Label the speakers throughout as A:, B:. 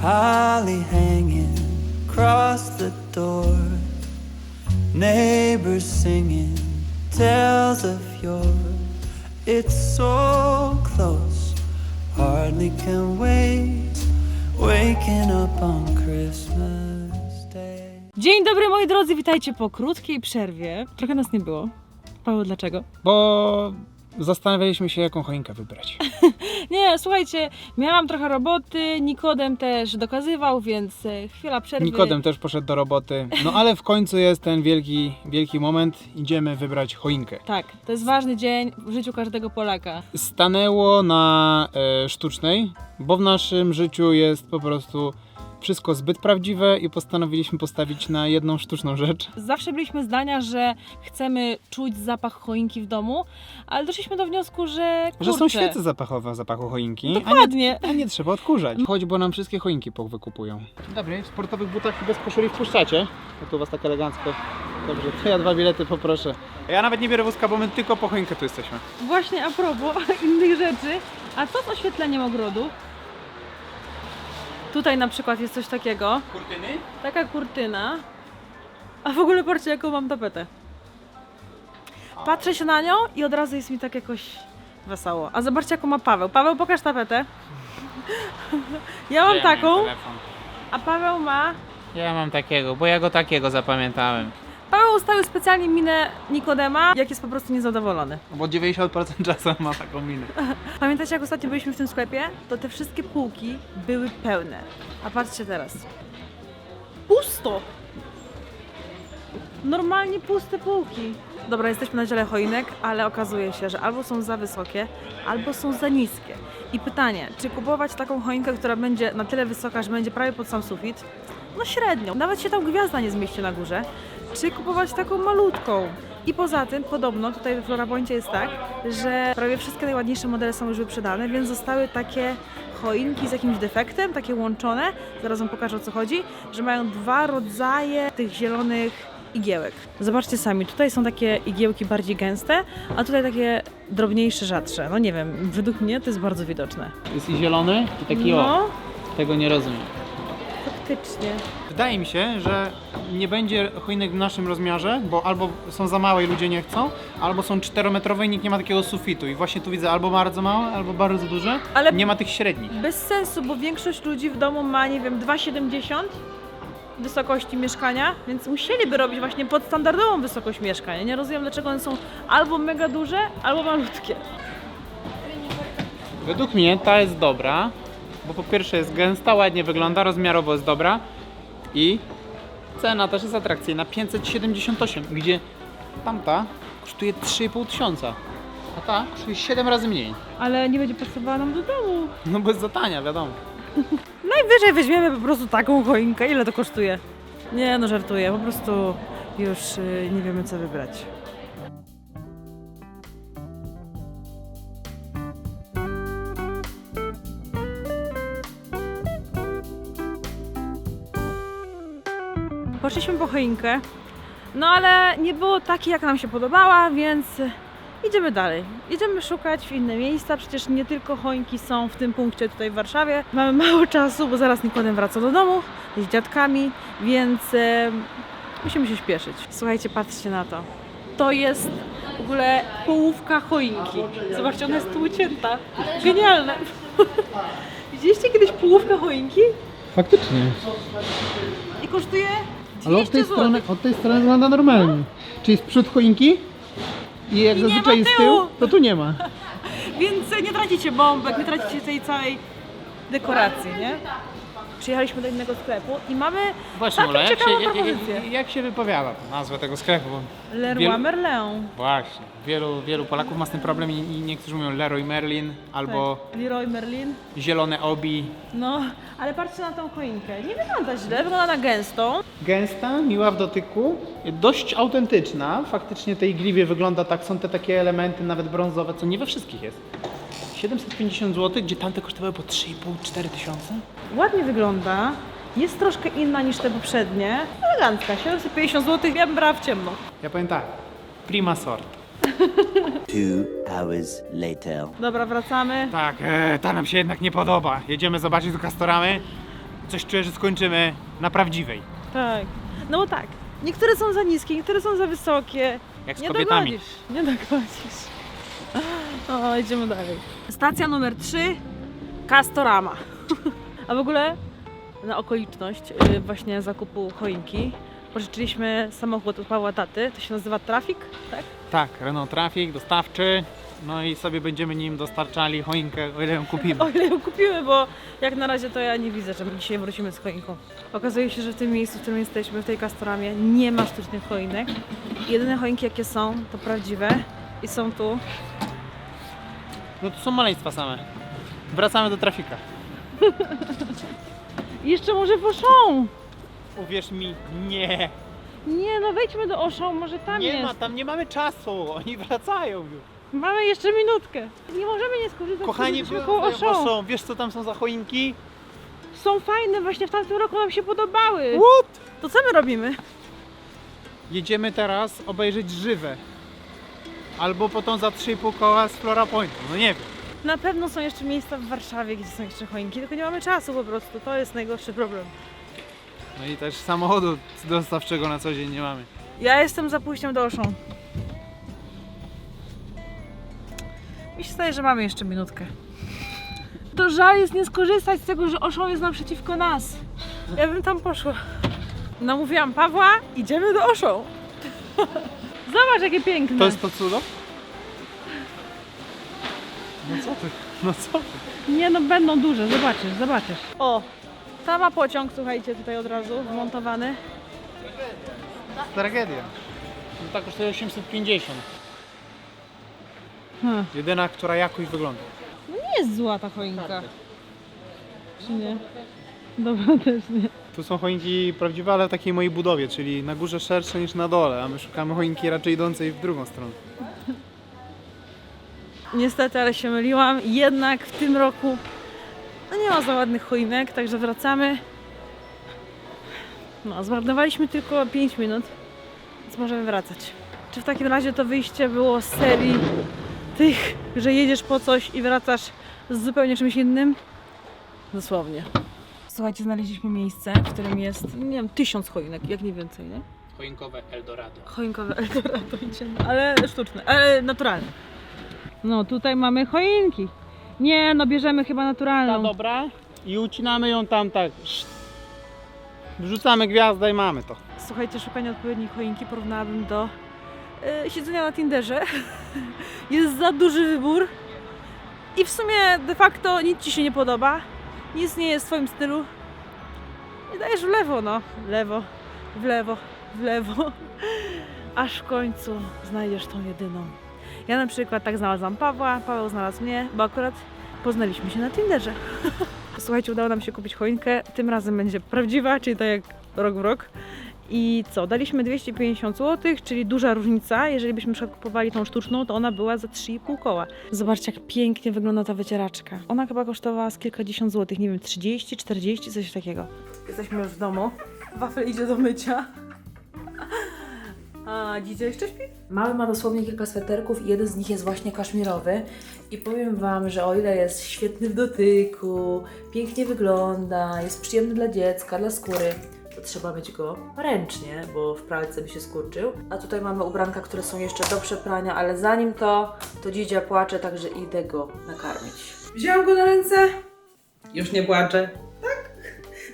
A: Holly hanging across the door. Neighbors singing tales of yore. It's so close, hardly can wait. Waking up on Christmas Day.
B: Dzień dobry moi drodzy, witajcie po krótkiej przerwie. Trochę nas nie było. Paweł, dlaczego?
C: Bo zastanawialiśmy się, jaką choinkę wybrać.
B: Nie, słuchajcie, miałam trochę roboty, Nikodem też dokazywał, więc e, chwila przerwy.
C: Nikodem też poszedł do roboty. No ale w końcu jest ten wielki, wielki moment. Idziemy wybrać choinkę.
B: Tak, to jest ważny dzień w życiu każdego Polaka.
C: Stanęło na e, sztucznej, bo w naszym życiu jest po prostu wszystko zbyt prawdziwe i postanowiliśmy postawić na jedną sztuczną rzecz.
B: Zawsze byliśmy zdania, że chcemy czuć zapach choinki w domu, ale doszliśmy do wniosku, że kurczę,
C: Że są świece zapachowe w zapachu choinki, a nie,
B: Dokładnie.
C: a nie trzeba odkurzać. Chodź, bo nam wszystkie choinki powykupują. Dzień dobry, w sportowych butach i bez koszuli wpuszczacie. Ja tu was tak elegancko. Dobrze, to ja dwa bilety poproszę. Ja nawet nie biorę wózka, bo my tylko po choinkę tu jesteśmy.
B: Właśnie a propos innych rzeczy, a co z oświetleniem ogrodu? Tutaj na przykład jest coś takiego.
C: Kurtyny?
B: Taka kurtyna. A w ogóle patrzcie, jaką mam tapetę. Patrzę się na nią i od razu jest mi tak jakoś wesoło. A zobaczcie, jaką ma Paweł. Paweł, pokaż tapetę. Ja mam taką, a Paweł ma...
D: Ja mam takiego, bo ja go takiego zapamiętałem.
B: Paweł ustawił specjalnie minę Nikodema, jak jest po prostu niezadowolony.
C: Bo 90% czasu ma taką minę.
B: Pamiętacie, jak ostatnio byliśmy w tym sklepie? To te wszystkie półki były pełne. A patrzcie teraz. Pusto! Normalnie puste półki. Dobra, jesteśmy na dziale choinek, ale okazuje się, że albo są za wysokie, albo są za niskie. I pytanie, czy kupować taką choinkę, która będzie na tyle wysoka, że będzie prawie pod sam sufit? No średnio. Nawet się tam gwiazda nie zmieści na górze. Czy kupować taką malutką? I poza tym, podobno tutaj w Florapoincie jest tak, że prawie wszystkie najładniejsze modele są już wyprzedane, więc zostały takie choinki z jakimś defektem, takie łączone, zaraz wam pokażę o co chodzi, że mają dwa rodzaje tych zielonych igiełek. Zobaczcie sami, tutaj są takie igiełki bardziej gęste, a tutaj takie drobniejsze, rzadsze. No nie wiem, według mnie to jest bardzo widoczne.
C: Jest i zielony, i taki o.
B: No,
C: Tego nie rozumiem.
B: Faktycznie.
C: Wydaje mi się, że nie będzie choinek w naszym rozmiarze, bo albo są za małe i ludzie nie chcą, albo są 4-metrowe i nikt nie ma takiego sufitu. I właśnie tu widzę albo bardzo małe, albo bardzo duże.
B: Ale-
C: Nie ma tych średnich.
B: Bez sensu, bo większość ludzi w domu ma, nie wiem, 2,70 wysokości mieszkania, więc musieliby robić właśnie pod standardową wysokość mieszkania. Nie rozumiem, dlaczego one są albo mega duże, albo malutkie.
C: Według mnie ta jest dobra, bo po pierwsze jest gęsta, ładnie wygląda, rozmiarowo jest dobra i cena też jest atrakcyjna, 578, gdzie tamta kosztuje 3,5 tysiąca, a ta kosztuje 7 razy mniej.
B: Ale nie będzie pasowała nam do domu.
C: No bo jest za tania, wiadomo.
B: Najwyżej weźmiemy po prostu taką choinkę. Ile to kosztuje? Nie, no żartuję. Po prostu już y, nie wiemy, co wybrać. No ale nie było takiej, jak nam się podobała, więc idziemy dalej. Idziemy szukać w inne miejsca, przecież nie tylko choinki są w tym punkcie tutaj w Warszawie. Mamy mało czasu, bo zaraz Nikodem wraca do domu z dziadkami, więc e, musimy się śpieszyć. Słuchajcie, patrzcie na to. To jest w ogóle połówka choinki. Zobaczcie, ona jest tu ucięta. Genialne. Widzieliście kiedyś połówkę choinki?
C: Faktycznie.
B: I kosztuje 200
C: Ale od tej, strony, od tej strony wygląda normalnie. Czyli jest przód choinki i jak
B: I nie
C: zazwyczaj jest
B: tyłu.
C: tył, to tu nie ma.
B: Więc nie tracicie bombek, nie tracicie tej całej dekoracji, nie? Przyjechaliśmy do innego sklepu i mamy
C: Właśnie,
B: całkiem
C: Ola, jak się,
B: ciekawą propozycję.
C: jak, jak się wypowiada nazwę tego sklepu? Bo
B: Leroy
C: wielu-
B: Merlin.
C: Właśnie. Wielu, wielu Polaków ma z tym problem i, i niektórzy mówią Leroy Merlin albo
B: Tak. Leroy Merlin.
C: zielone obi.
B: No, ale patrzcie na tą choinkę. Nie wygląda źle, wygląda na gęstą.
C: Gęsta, miła w dotyku, dość autentyczna. Faktycznie tej gliwie wygląda tak, są te takie elementy nawet brązowe, co nie we wszystkich jest. 750 zł, gdzie tamte kosztowały po 3,5-4 tysiące.
B: Ładnie wygląda. Jest troszkę inna niż te poprzednie. Elegancka, 750 zł, ja bym brała w ciemno.
C: Ja powiem tak, prima sort.
E: Two hours later.
B: Dobra, wracamy.
C: Tak, e, ta nam się jednak nie podoba. Jedziemy zobaczyć do Castoramy. Coś czuję, że skończymy na prawdziwej.
B: Tak. No bo tak, niektóre są za niskie, niektóre są za wysokie.
C: Jak z
B: Nie
C: kobietami.
B: dogodzisz, nie dogodzisz. O, idziemy dalej. Stacja numer 3, Castorama. A w ogóle na okoliczność y, właśnie zakupu choinki pożyczyliśmy samochód od Pawła Taty, to się nazywa Trafik, tak?
C: Tak, Renault Traffic, dostawczy. No i sobie będziemy nim dostarczali choinkę, o ile ją kupimy.
B: O ile ją kupimy, bo jak na razie to ja nie widzę, że dzisiaj wrócimy z choinką. Okazuje się, że w tym miejscu, w którym jesteśmy, w tej Castoramie, nie ma sztucznych choinek. Jedyne choinki jakie są, to prawdziwe i są tu
C: No to są maleństwa same. Wracamy do trafika.
B: Jeszcze może w Auchan.
C: Uwierz mi, nie.
B: Nie, no wejdźmy do Auchan, może tam
C: Nie
B: jest.
C: ma, tam nie mamy czasu. Oni wracają już.
B: Mamy jeszcze minutkę. Nie możemy nie skorzystać
C: Kochani,
B: z
C: byłem
B: koło
C: Auchan. Wiesz co tam są za choinki?
B: Są fajne, właśnie w tamtym roku nam się podobały.
C: What?
B: To co my robimy?
C: Jedziemy teraz obejrzeć żywe. Albo potem za 3,5 koła z Flora Pointu. No nie wiem.
B: Na pewno są jeszcze miejsca w Warszawie, gdzie są jeszcze choinki, tylko nie mamy czasu po prostu. To jest najgorszy problem.
C: No i też samochodu dostawczego na co dzień nie mamy.
B: Ja jestem za pójściem do Auchan. Mi się zdaje, że mamy jeszcze minutkę. To żal jest nie skorzystać z tego, że Auchan jest naprzeciwko nas. Ja bym tam poszła. Namówiłam Pawła, idziemy do Auchan. Zobacz, jakie piękne.
C: To jest to cudo? No co ty? No co ty?
B: Nie no, będą duże, zobaczysz, zobaczysz. O, tam ma pociąg, słuchajcie, tutaj od razu wmontowany.
C: Tragedia. No tak kosztuje 850.
B: Hmm.
C: Jedyna, która jakoś wygląda.
B: No nie jest zła ta choinka. Czy nie? Dobra, też nie.
C: Tu są choinki prawdziwe, ale w takiej mojej budowie, czyli na górze szersze niż na dole, a my szukamy choinki raczej idącej w drugą stronę.
B: Niestety, ale się myliłam. Jednak w tym roku no nie ma za ładnych choinek, także wracamy. No, zmarnowaliśmy tylko 5 minut, więc możemy wracać. Czy w takim razie to wyjście było z serii tych, że jedziesz po coś i wracasz z zupełnie czymś innym? Dosłownie. Słuchajcie, znaleźliśmy miejsce, w którym jest, nie wiem, tysiąc choinek, jak nie więcej, nie?
C: Choinkowe Eldorado.
B: Choinkowe Eldorado idziemy, ale sztuczne, ale naturalne. No tutaj mamy choinki. Nie, no bierzemy chyba
C: Ta
B: naturalną.
C: dobra i ucinamy ją tam tak. szt. Wrzucamy gwiazdę i mamy to.
B: Słuchajcie, szukanie odpowiedniej choinki porównałabym do e, siedzenia na Tinderze. Jest za duży wybór i w sumie de facto nic Ci się nie podoba. Nic nie jest w Twoim stylu. I dajesz w lewo, no. Lewo, w lewo, w lewo. Aż w końcu znajdziesz tą jedyną. Ja na przykład tak znalazłam Pawła, Paweł znalazł mnie, bo akurat poznaliśmy się na Tinderze. Słuchajcie, udało nam się kupić choinkę. Tym razem będzie prawdziwa, czyli tak jak rok w rok. I co? Daliśmy 250 zł, czyli duża różnica. Jeżeli byśmy kupowali tą sztuczną, to ona była za 3,5 koła. Zobaczcie, jak pięknie wygląda ta wycieraczka. Ona chyba kosztowała z kilkadziesiąt złotych, nie wiem, 30, 40, coś takiego. Jesteśmy już w domu. Wafel idzie do mycia. A dzidzia jeszcze śpi?
F: Mały ma dosłownie kilka sweterków i jeden z nich jest właśnie kaszmirowy. I powiem Wam, że o ile jest świetny w dotyku, pięknie wygląda, jest przyjemny dla dziecka, dla skóry, trzeba mieć go ręcznie, bo w pralce by się skurczył. A tutaj mamy ubranka, które są jeszcze do przeprania, ale zanim to, to dzidzia płacze, także idę go nakarmić. Wziąłem go na ręce. Już nie płacze. Tak.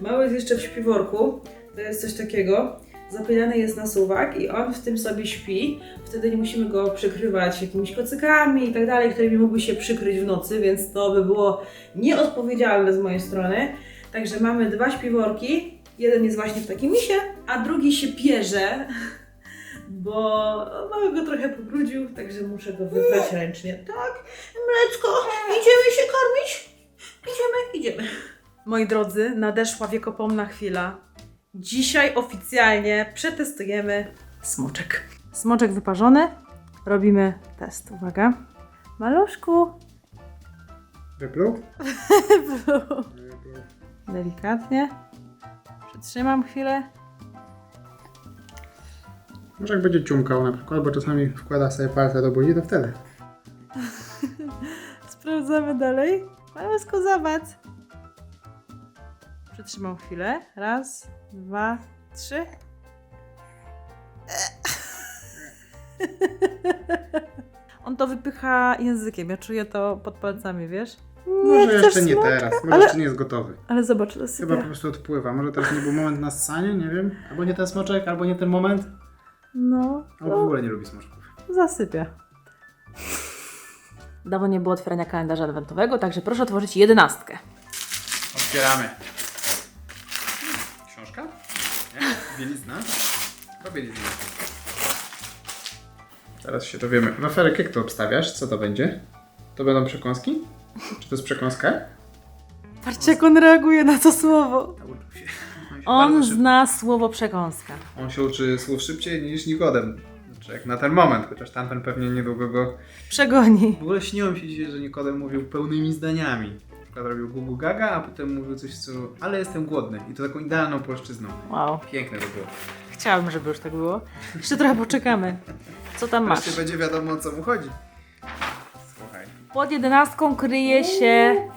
F: Mały jest jeszcze w śpiworku. To jest coś takiego. Zapinany jest na suwak i on w tym sobie śpi. Wtedy nie musimy go przykrywać jakimiś kocykami i tak dalej, którymi mógłby się przykryć w nocy, więc to by było nieodpowiedzialne z mojej strony. Także mamy dwa śpiworki. Jeden jest właśnie w takim misie, a drugi się pierze, bo mały go trochę pobrudził, także muszę go wybrać ręcznie. Tak, mleczko, idziemy się karmić? Idziemy, idziemy. Moi drodzy, nadeszła wiekopomna chwila. Dzisiaj oficjalnie przetestujemy smoczek. Smoczek wyparzony. Robimy test. Uwaga. Maluszku.
C: Wypluł?
B: Delikatnie. Przytrzymam chwilę.
C: Może jak będzie ciumkał na przykład, bo czasami wkłada sobie palce do buzi, to wtedy.
B: Sprawdzamy dalej. Maluszku, zobacz. Przytrzymam Wytrzymam chwilę. Raz, dwa, trzy. On to wypycha językiem. Ja czuję to pod palcami, wiesz?
C: Może
B: chcesz
C: jeszcze nie teraz, może
B: Ale-
C: jeszcze nie jest gotowy.
B: Ale zobacz, to
C: Chyba po prostu odpływa. Może teraz nie był moment na ssanie, nie wiem. Albo nie ten smoczek, albo nie ten moment.
B: No,
C: Albo w ogóle nie lubi smoczków.
B: zasypie.
F: Dawno nie było otwierania kalendarza adwentowego, także proszę otworzyć jedenastkę.
C: Otwieramy. Książka? Nie? Bielizna? To bielizna. Teraz się dowiemy. Waferek, jak to obstawiasz? Co to będzie? To będą przekąski? Czy to jest przekąska?
B: Patrzcie, jak on reaguje na to słowo.
C: Nauczył się. On się,
F: On
C: bardzo szybko-
F: zna słowo przekąska.
C: On się uczy słów szybciej niż Nikodem. Znaczy jak na ten moment, chociaż tamten pewnie niedługo go...
B: Przegoni.
C: W ogóle śniło mi się dzisiaj, że Nikodem mówił pełnymi zdaniami. Na przykład robił gugu gaga, a potem mówił coś w stylu ale jestem głodny. I to taką idealną polszczyzną.
F: Wow.
C: Piękne to było.
F: Chciałabym, żeby już tak było. Jeszcze trochę poczekamy. Co tam masz?
C: Wreszcie będzie wiadomo o co mu chodzi.
F: Pod jedenastką kryje się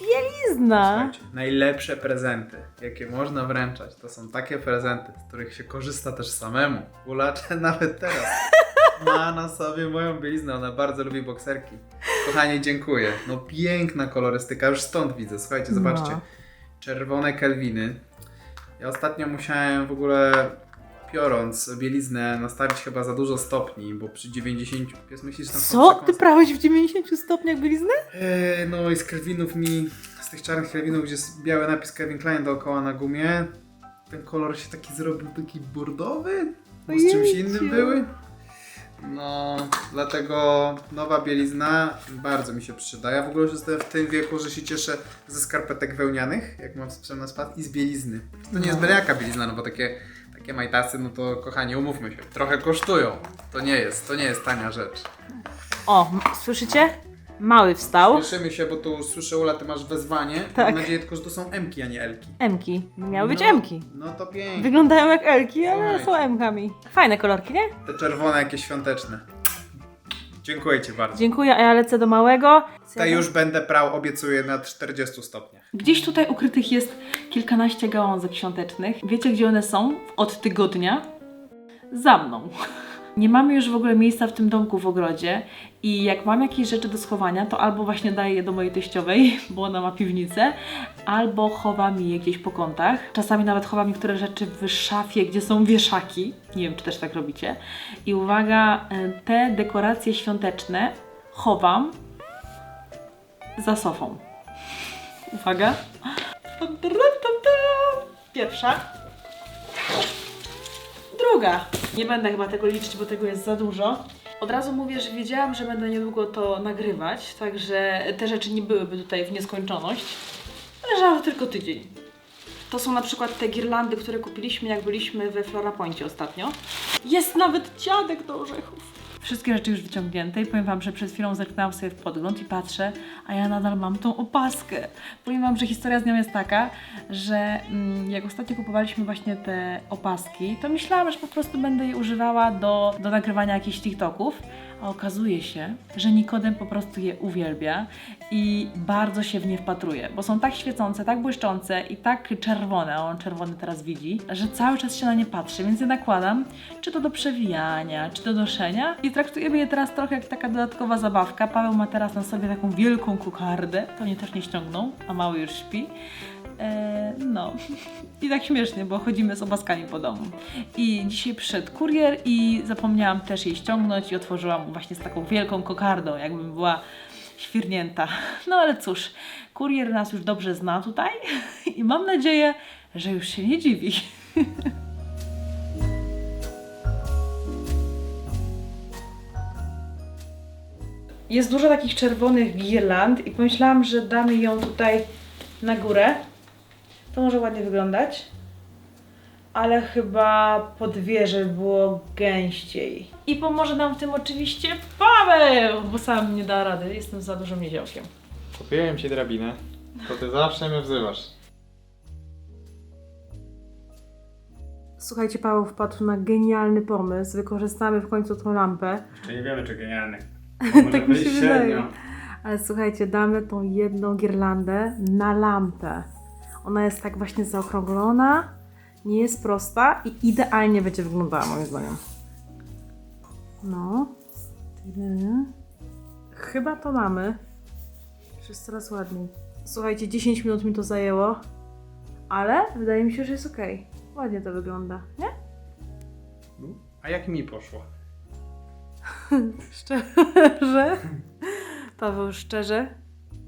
F: bielizna.
C: Słuchajcie, najlepsze prezenty, jakie można wręczać, to są takie prezenty, z których się korzysta też samemu. Ulacze nawet teraz ma na sobie moją bieliznę, ona bardzo lubi bokserki. Kochanie, dziękuję. No piękna kolorystyka, już stąd widzę. Słuchajcie, zobaczcie.
F: No.
C: Czerwone kelwiny. Ja ostatnio musiałem w ogóle piorąc bieliznę nastawić chyba za dużo stopni, bo przy 90... Pies myślisz, tam są
B: Co? Ty prałeś w 90 stopniach bieliznę?
C: Eee, no i z Kelvinów mi, z tych czarnych Kelvinów, gdzie jest biały napis Kevin Klein dookoła na gumie, ten kolor się taki zrobił, taki bordowy, bo z czymś
B: Ojejciu.
C: innym były. No, dlatego nowa bielizna bardzo mi się przyda. Ja w ogóle już jestem w tym wieku, że się cieszę ze skarpetek wełnianych, jak mam sprzęt na spad, i z bielizny. To nie jest byle jaka bielizna, no bo takie, takie majtasy, no to kochani, umówmy się, trochę kosztują. To nie jest, to nie jest tania rzecz.
F: O, m- słyszycie? Mały wstał.
C: Cieszymy się, bo tu słyszę, Ula, ty masz wezwanie.
B: Tak.
C: Mam nadzieję tylko, że to są Mki, a nie Elki.
F: Emki. Miały być
C: no,
F: Emki.
C: No to pięknie.
B: Wyglądają jak Elki, ale
C: Słuchajcie.
B: są Emkami.
F: Fajne kolorki, nie?
C: Te czerwone, jakie świąteczne. Dziękuję Ci bardzo.
F: Dziękuję, a ja lecę do małego.
C: Te już będę prał, obiecuję, na 40 stopniach.
B: Gdzieś tutaj ukrytych jest kilkanaście gałązek świątecznych. Wiecie, gdzie one są? Od tygodnia? Za mną. Nie mamy już w ogóle miejsca w tym domku w ogrodzie i jak mam jakieś rzeczy do schowania, to albo właśnie daję je do mojej teściowej, bo ona ma piwnicę, albo chowam je gdzieś po kątach. Czasami nawet chowam niektóre rzeczy w szafie, gdzie są wieszaki. Nie wiem, czy też tak robicie. I uwaga, e, te dekoracje świąteczne chowam za sofą. Uwaga. Pierwsza. Druga. Nie będę chyba tego liczyć, bo tego jest za dużo. Od razu mówię, że wiedziałam, że będę niedługo to nagrywać, także te rzeczy nie byłyby tutaj w nieskończoność. Leżały tylko tydzień. To są na przykład te girlandy, które kupiliśmy, jak byliśmy we Flora Poincie ostatnio. Jest nawet dziadek do orzechów. Wszystkie rzeczy już wyciągnięte i powiem Wam, że przed chwilą zerknęłam sobie w podgląd i patrzę, a ja nadal mam tą opaskę. Powiem Wam, że historia z nią jest taka, że mm, jak ostatnio kupowaliśmy właśnie te opaski, to myślałam, że po prostu będę je używała do, do nagrywania jakichś TikToków, a okazuje się, że Nikodem po prostu je uwielbia i bardzo się w nie wpatruje, bo są tak świecące, tak błyszczące i tak czerwone, a on czerwony teraz widzi, że cały czas się na nie patrzy, więc je nakładam, czy to do przewijania, czy do doszenia i traktujemy je teraz trochę jak taka dodatkowa zabawka. Paweł ma teraz na sobie taką wielką kukardę, to mnie też nie ściągnął, a mały już śpi. Eee, no. I tak śmiesznie, bo chodzimy z opaskami po domu. I dzisiaj przyszedł kurier i zapomniałam też jej ściągnąć i otworzyłam właśnie z taką wielką kokardą, jakbym była świrnięta. No ale cóż, kurier nas już dobrze zna tutaj i mam nadzieję, że już się nie dziwi. Jest dużo takich czerwonych girland i pomyślałam, że damy ją tutaj na górę. To może ładnie wyglądać. Ale chyba pod wieżę było gęściej. I pomoże nam w tym oczywiście Paweł, bo sam nie da rady. Jestem za dużym niziołkiem.
C: Kupiłem Ci drabinę, to Ty zawsze mnie wzywasz.
B: Słuchajcie, Paweł wpadł na genialny pomysł. Wykorzystamy w końcu tą lampę.
C: Jeszcze nie wiemy, czy genialny.
B: tak mi się wydaje. Ale słuchajcie, damy tą jedną girlandę na lampę. Ona jest tak właśnie zaokrąglona, nie jest prosta i idealnie będzie wyglądała moim zdaniem. No. Chyba to mamy. Już jest coraz ładniej. Słuchajcie, 10 minut mi to zajęło, ale wydaje mi się, że jest ok. Ładnie to wygląda, nie?
C: A jak mi poszło?
B: Szczerze? Paweł, szczerze?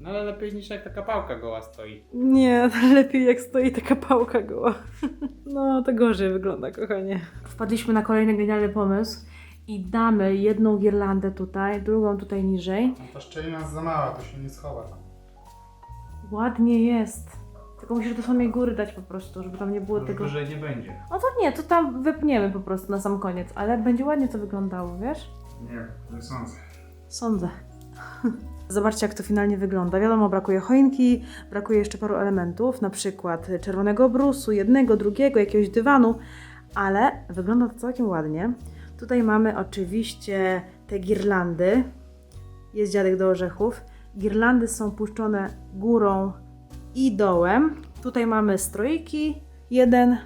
C: No ale lepiej niż jak taka pałka goła stoi.
B: Nie, lepiej jak stoi taka pałka goła. No, to gorzej wygląda, kochanie. Wpadliśmy na kolejny genialny pomysł i damy jedną girlandę tutaj, drugą tutaj niżej.
C: No ta szczelina jest za mała, to się nie schowa.
B: Ładnie jest. Tylko musisz do samej góry dać po prostu, żeby tam nie było tego...
C: Wyżej nie będzie.
B: No to nie, to tam wepniemy po prostu na sam koniec, ale będzie ładnie to wyglądało, wiesz?
C: Nie, nie sądzę.
B: Sądzę. Zobaczcie, jak to finalnie wygląda. Wiadomo, brakuje choinki, brakuje jeszcze paru elementów, na przykład czerwonego brusu, jednego, drugiego, jakiegoś dywanu, ale wygląda to całkiem ładnie. Tutaj mamy oczywiście te girlandy. Jest dziadek do orzechów. Girlandy są puszczone górą i dołem. Tutaj mamy stroiki. Jeden,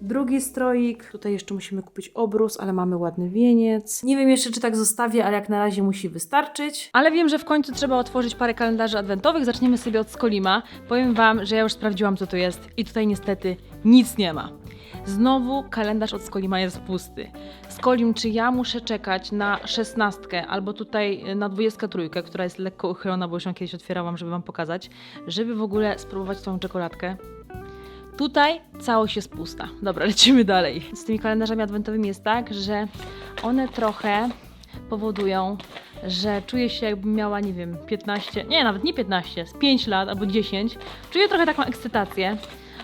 B: drugi stroik. Tutaj jeszcze musimy kupić obrus, ale mamy ładny wieniec. Nie wiem jeszcze, czy tak zostawię, ale jak na razie musi wystarczyć. Ale wiem, że w końcu trzeba otworzyć parę kalendarzy adwentowych. Zaczniemy sobie od Skolima. Powiem Wam, że ja już sprawdziłam, co to jest i tutaj niestety nic nie ma. Znowu kalendarz od Skolima jest pusty. Skolim, czy ja muszę czekać na szesnastkę albo tutaj na dwudziestkę trójkę, która jest lekko uchylona, bo już ją kiedyś otwierałam, żeby Wam pokazać, żeby w ogóle spróbować tą czekoladkę? Tutaj całość jest pusta. Dobra, lecimy dalej. Z tymi kalendarzami adwentowymi jest tak, że one trochę powodują, że czuję się jakbym miała, nie wiem, 15, nie, nawet nie 15, z 5 lat albo 10. Czuję trochę taką ekscytację,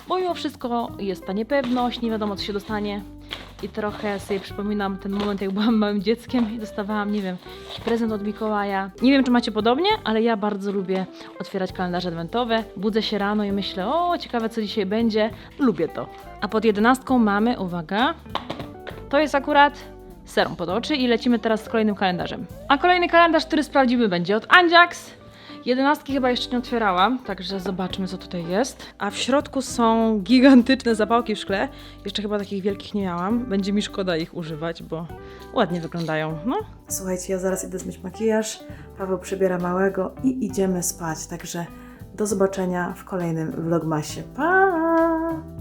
B: bo mimo wszystko jest ta niepewność, nie wiadomo co się dostanie. I trochę sobie przypominam ten moment, jak byłam małym dzieckiem i dostawałam, nie wiem, prezent od Mikołaja. Nie wiem, czy macie podobnie, ale ja bardzo lubię otwierać kalendarze adwentowe. Budzę się rano i myślę, o, ciekawe co dzisiaj będzie. Lubię to. A pod jedenastką mamy, uwaga, to jest akurat serum pod oczy i lecimy teraz z kolejnym kalendarzem. A kolejny kalendarz, który sprawdzimy będzie od Anjax. Jedenastki chyba jeszcze nie otwierałam, także zobaczmy co tutaj jest. A w środku są gigantyczne zapałki w szkle. Jeszcze chyba takich wielkich nie miałam. Będzie mi szkoda ich używać, bo ładnie wyglądają. No. Słuchajcie, ja zaraz idę zmyć makijaż. Paweł przybiera małego i idziemy spać. Także do zobaczenia w kolejnym vlogmasie. Pa!